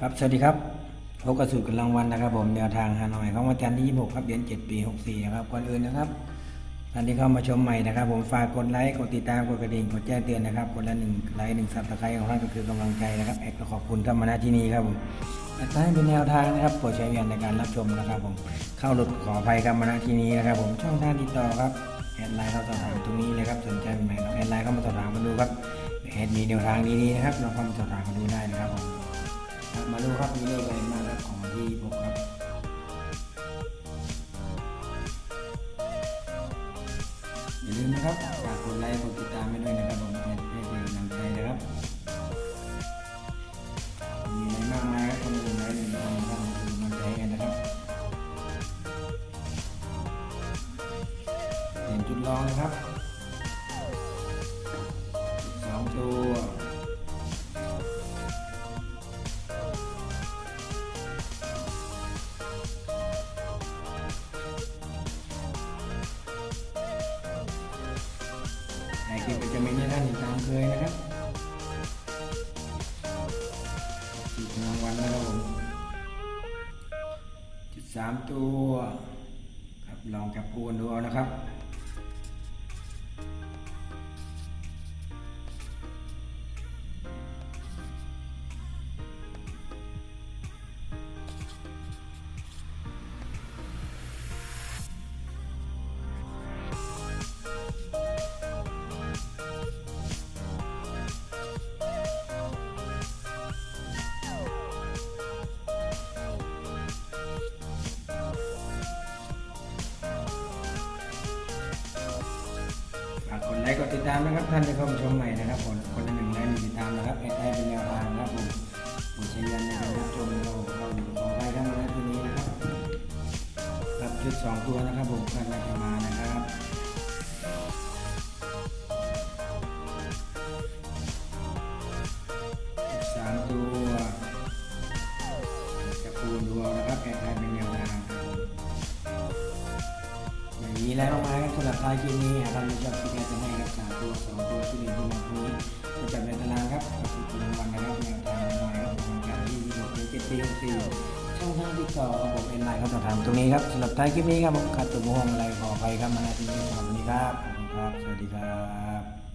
ครับ สวัสดีครับพบกับสูตรกำลังวันนะครับผมแนวทางฮานอยของวันจันทร์ที่ 26 ครับเดือน 7 ปี 64 นะครับ ก่อนอื่นนะครับท่านที่เข้ามาชมใหม่นะครับ ผมฝากกดไลค์ กดติดตาม กดกระดิ่ง กดแจ้งเตือนนะครับกดละหนึ่งไลค์หนึ่งซับสไครต์ของท่านก็คือกำลังใจนะครับแอดก็ขอบคุณท่านมาณที่นี้ครับผมแต่ถ้าให้เป็นแนวทางนะครับโปรดใช้วิญญาในการรับชมนะครับผม เข้าหลุดขออภัยครับมาณที่นี้นะครับผมช่องทางติดต่อครับแอดไลน์เข้าสอบถามตรงนี้เลยครับสนใจใหม่ๆแอดไลน์เข้ามาสอบถามมาดูครับแอดมีแนวทางดีๆนะครับเราเข้ามาสอบถามมาดูได้นะ มครับมาดูครับมีเลขอะไรบ้างครับของวันที่ผมครับอย่าลืมนะครับฝากกดไลค์กดติดตามไปด้วยนะครับผมให้ให้เป็นกำลังใจนะครับมีอะไรมากมายครับคนอื่นไหนหนึ่งคนทำเป็นกำลังใจกันนะครับเห็นจุดลองนะครับ ในคลิปก็จะมีในด้านตามเคยนะครับจุดรางวัลนะครับผมจุดสามตัว ครับลองจับคูณดูเอานะครับ ลค์กดติดตามนะครับท่านที่เข้ามาชมใหม่นะครับคนคนละหนึ่งไลค์หนึ่งติดตามนะครับให้ได้เป็นแนวทางนะครับผมผมใช้ยันในการรับชมเราเราขอไปทั้งนั้นทีนี้นะครับรับชุดสองตัวนะครับผมการราชมานะครับชุดสามตัว มีอะไรบ้างไหมากๆครับสำหรับท้ายคลิปนี้หากท่านผู้ชมที่แกจะให้ครับสามตัวสองตัวที่หนึ่งที่มานี้จะจัดเป็นตารางครับกับสุดรางวัลนะครับแนวทางหน่อยครับของการที่ที่หกเจ็ดปีหกสี่ช่องทางที่ต่อระบผมเอ็นไลน์ครับสอบถามตรงนี้ครับสำหรับท้ายคลิปนี้ครับผมขาดตัวโมงอะไรขออภัยครับมาณที่นี้สำหรับวันนี้ครับ ครับ สวัสดีครับ